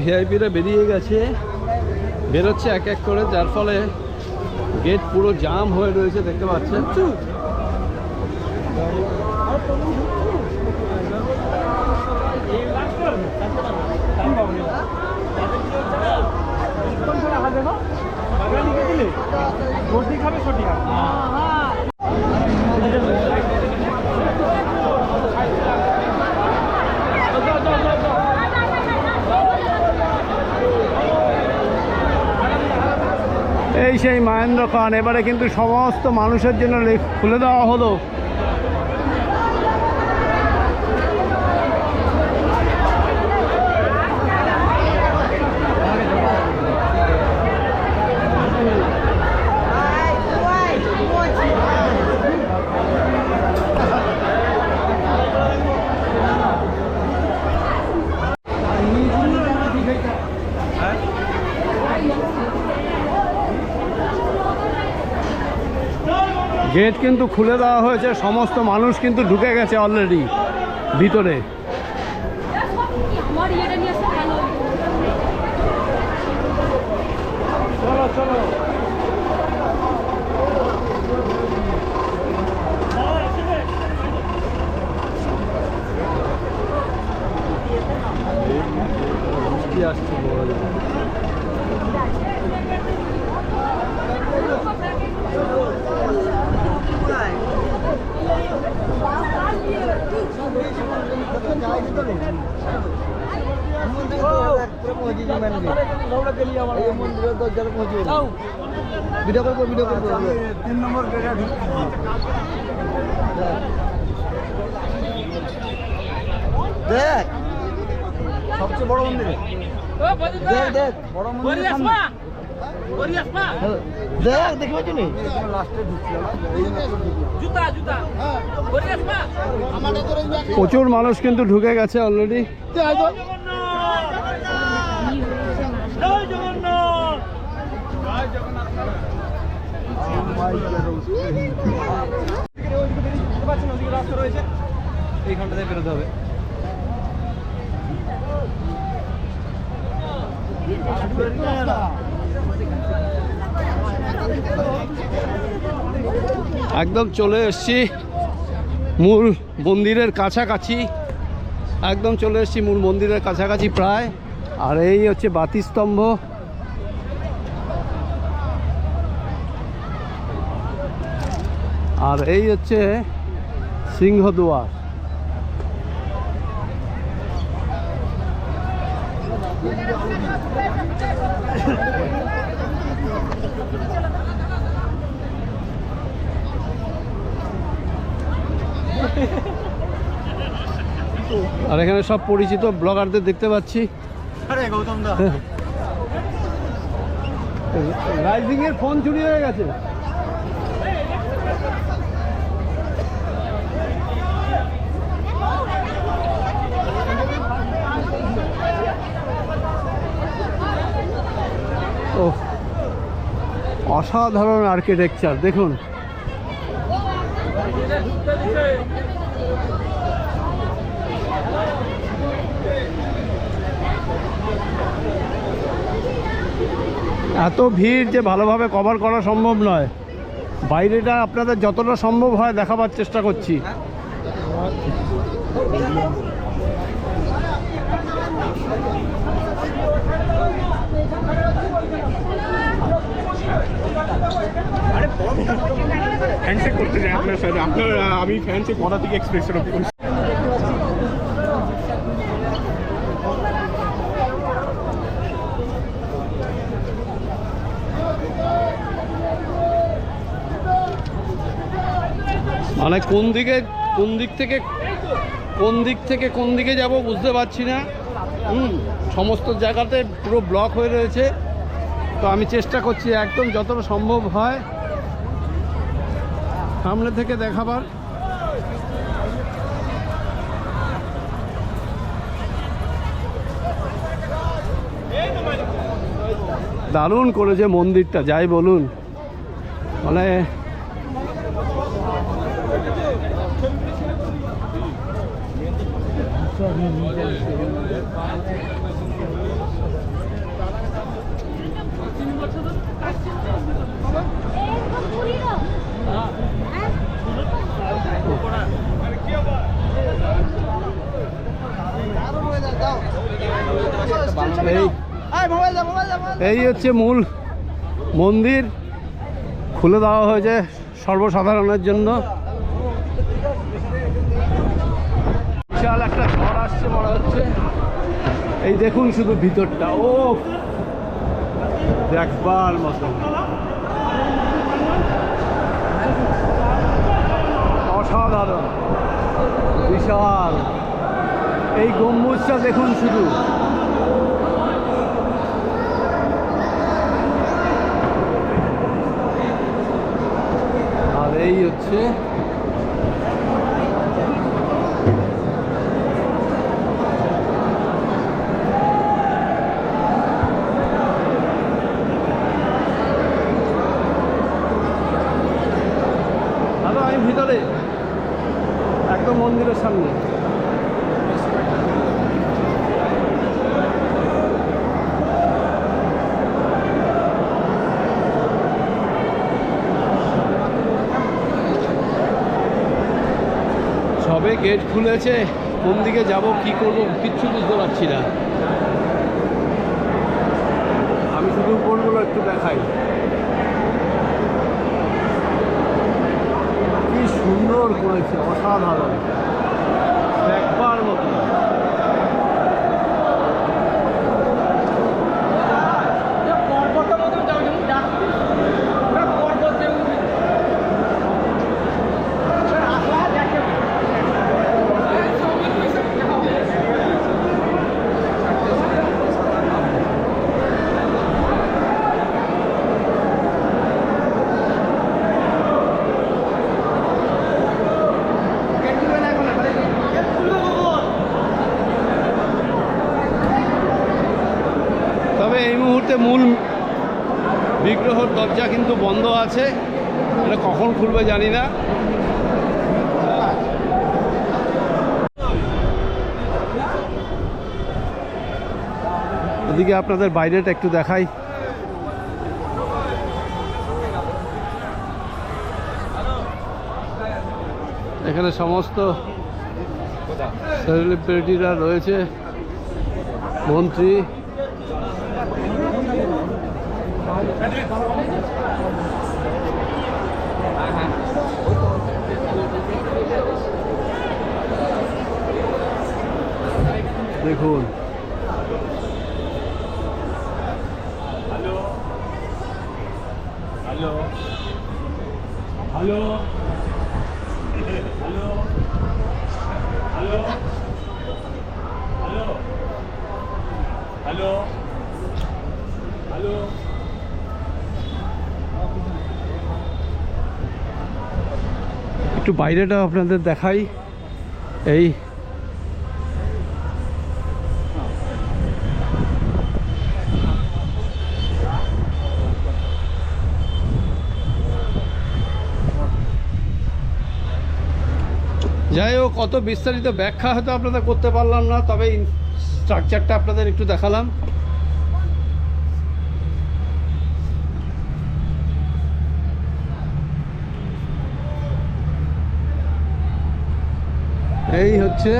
ভিআইপিরা বেরিয়ে গেছে। বেরোচ্ছে এক এক করে, যার ফলে গেট পুরো জাম হয়ে রয়েছে, দেখতে পাচ্ছেন? সেই মহেন্দ্র খান। এবারে কিন্তু সমস্ত মানুষের জন্য খুলে দেওয়া হলো। গেট কিন্তু খুলে দেওয়া হয়েছে সমস্ত মানুষ কিন্তু ঢুকে গেছে অলরেডি ভিতরে আসছে। ভিডিও করব ভিডিও করব তিন নম্বর দেখ। সবচেয়ে বড় মন্দিরে। দেখ দেখ। বড় মন্দির দেখ একটু ঢুকলাম। প্রচুর মানুষ কিন্তু ঢুকে গেছে অলরেডি একদম চলে এসছি মূল মন্দিরের কাছাকাছি। একদম চলে এসেছি মূল মন্দিরের কাছাকাছি প্রায়। আর এই হচ্ছে বাতিস্তম্ভ। আর এই হচ্ছে সিংহদুয়ার। আর এখানে সব পরিচিত ব্লগারদের দেখতে পাচ্ছি। রাইজিং এর ফোন চুরি হয়ে গেছে। ও অসাধারণ আর্কিটেকচার দেখুন। এত ভিড় যে ভালোভাবে কভার করা সম্ভব নয়। বাইরেটা আপনাদের যতটা সম্ভব হয় দেখাবার চেষ্টা করছি। হ্যান্ডশেক করতে চাই আপনার সাথে। আপনার আমি ফ্যান্সে কোথা থেকে এক্সপ্রেশন করি মানে কোন দিকে, কোন দিক থেকে, কোন দিক থেকে কোন দিকে যাব বুঝতে পারছি না। হুম, সমস্ত জায়গাতে পুরো ব্লক হয়ে রয়েছে। তো আমি চেষ্টা করছি একদম যতটা সম্ভব হয় সামনে থেকে দেখাবার। দারুণ করেছে মন্দিরটা যাই বলুন। মানে এই এই হচ্ছে মূল মন্দির। খুলে দেওয়া হয়েছে সর্বসাধারণের জন্য। বিশাল একটা ঝড় আসছে, মনে হচ্ছে। এই দেখুন শুধু ভিতরটা। ও, দেখবার মতো। অসাধারণ। বিশাল। এই গম্বুজটা দেখুন শুধু। আমি ভিতরে। একদম মন্দিরের সামনে সবে গেট খুলেছে, কোন দিকে যাব, কি করব, কিচ্ছু বুঝতে পারছি না। আমি শুধু উপরগুলো একটু দেখাই। কি সুন্দর করেছে, অসাধারণ। দেখবার মতো তবে এই মুহূর্তে মূল বিগ্রহর দরজা কিন্তু বন্ধ আছে। এটা কখন খুলবে জানি না। এদিকে আপনাদের বাইরেটা একটু দেখাই। এখানে সমস্ত সেলিব্রিটিরা রয়েছে। মন্ত্রী। দেখুন। Hello. Hello. Hello. Hello. Hello. Hello. Hello. একটু বাইরেটা আপনাদের দেখাই। এই যাই হোক কত বিস্তারিত ব্যাখ্যা হয়তো আপনাদের করতে পারলাম না, তবে স্ট্রাকচারটা আপনাদের একটু দেখালাম। এই হচ্ছে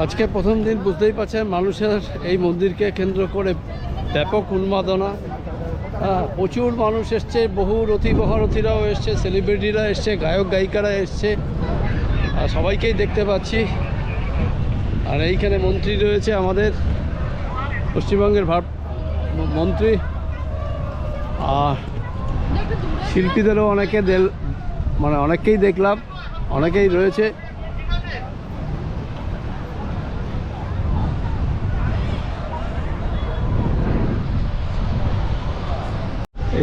আজকে প্রথম দিন বুঝতেই পারছেন মানুষের এই মন্দিরকে কেন্দ্র করে ব্যাপক উন্মাদনা। প্রচুর মানুষ এসছে, বহু রথী মহারথীরাও এসছে সেলিব্রিটিরা এসছে, গায়ক গায়িকারা এসছে। আর সবাইকেই দেখতে পাচ্ছি। আর এইখানে মন্ত্রী রয়েছে আমাদের, পশ্চিমবঙ্গের ভার মন্ত্রী। আর শিল্পীদেরও অনেকে মানে অনেককেই দেখলাম, অনেকেই রয়েছে।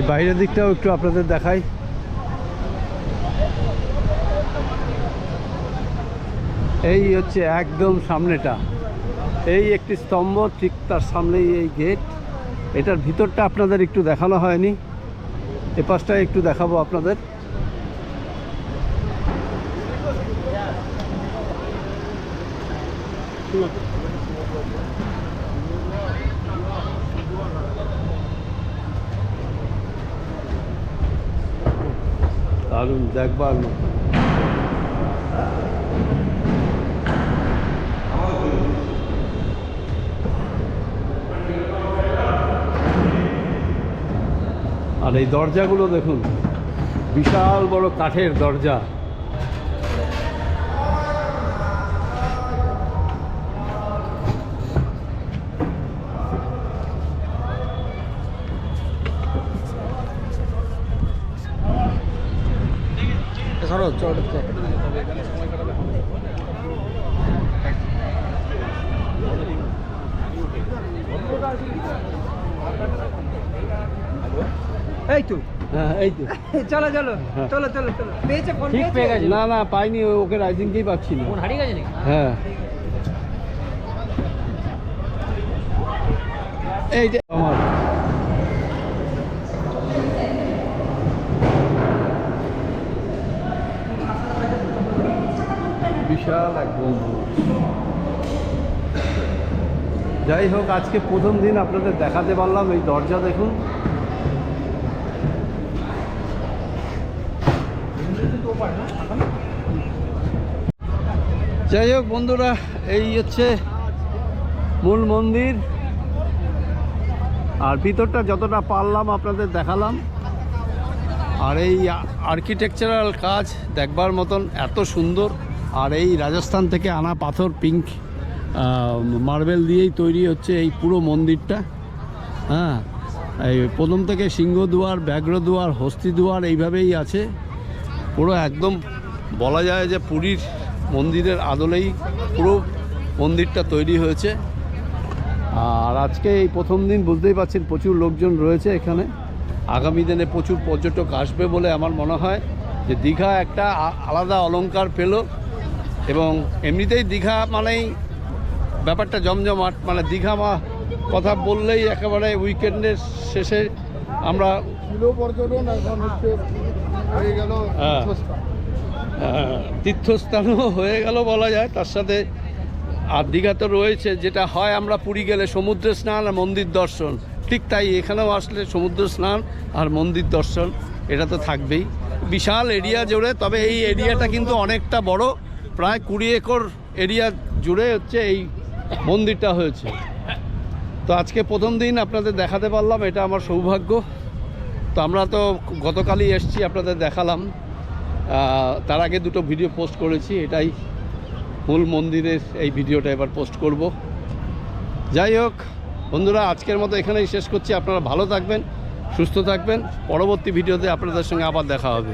বাইরের দিকটাও একটু আপনাদের দেখাই। এই হচ্ছে একদম সামনেটা। এই একটি স্তম্ভ, ঠিক তার সামনেই এই গেট। এটার ভিতরটা আপনাদের একটু দেখানো হয়নি। এ পাশটা একটু দেখাবো আপনাদের। দারুণ দেখবার মতো আর এই দরজাগুলো দেখুন বিশাল বড় কাঠের দরজা। সরো চল চল। এই তো। হ্যাঁ এই তো। চলো চলো হ্যাঁ। চলো চলো চলো। পেয়েছে ফোন ঠিক পেয়ে গেছে। না না পাইনি ওকে রাইজিংকেই পাচ্ছি না। ফোন হারিয়ে গেছে নাকি? হ্যাঁ। এই বিশাল যাই হোক, আজকে প্রথম দিন আপনাদের দেখাতে পারলাম, এই দরজা দেখুন। যাই হোক বন্ধুরা, এই হচ্ছে মূল মন্দির। আর ভিতরটা যতটা পারলাম আপনাদের দেখালাম। আর এই আর্কিটেকচারাল কাজ দেখবার মতন এত সুন্দর। আর এই রাজস্থান থেকে আনা পাথর পিঙ্ক মার্বেল দিয়েই তৈরি হচ্ছে এই পুরো মন্দিরটা। হ্যাঁ এই প্রথম থেকে সিংহদুয়ার, ব্যাঘ্রদুয়ার, হস্তিদুয়ার এইভাবেই আছে। পুরো একদম বলা যায় যে পুরীর মন্দিরের আদলেই পুরো মন্দিরটা তৈরি হয়েছে। আর আজকে এই প্রথম দিন বুঝতেই পারছেন প্রচুর লোকজন রয়েছে এখানে। আগামী দিনে প্রচুর পর্যটক আসবে বলে আমার মনে হয়। যে দীঘা একটা আলাদা অলঙ্কার পেল। এবং এমনিতেই দীঘা মানেই ব্যাপারটা জমজমাট মানে দীঘা মা কথা বললেই একেবারে উইকেন্ডের শেষে আমরা হয়ে হ্যাঁ। তীর্থস্থানও হয়ে গেল বলা যায়। তার সাথে আর দীঘা তো রয়েছে, যেটা হয় আমরা পুরী গেলে সমুদ্র স্নান আর মন্দির দর্শন। ঠিক তাই এখানেও আসলে সমুদ্র স্নান আর মন্দির দর্শন, এটা তো থাকবেই। বিশাল এরিয়া জুড়ে, তবে এই এরিয়াটা কিন্তু অনেকটা বড়। প্রায় কুড়ি একর এরিয়া জুড়ে হচ্ছে এই মন্দিরটা হয়েছে। তো আজকে প্রথম দিন আপনাদের দেখাতে পারলাম, এটা আমার সৌভাগ্য। তো আমরা তো গতকালই এসছি, আপনাদের দেখালাম। তার আগে দুটো ভিডিও পোস্ট করেছি, এটাই মূল মন্দিরের এই ভিডিওটা এবার পোস্ট করব। যাই হোক, বন্ধুরা, আজকের মতো এখানেই শেষ করছি। আপনারা ভালো থাকবেন, সুস্থ থাকবেন। পরবর্তী ভিডিওতে আপনাদের সঙ্গে আবার দেখা হবে।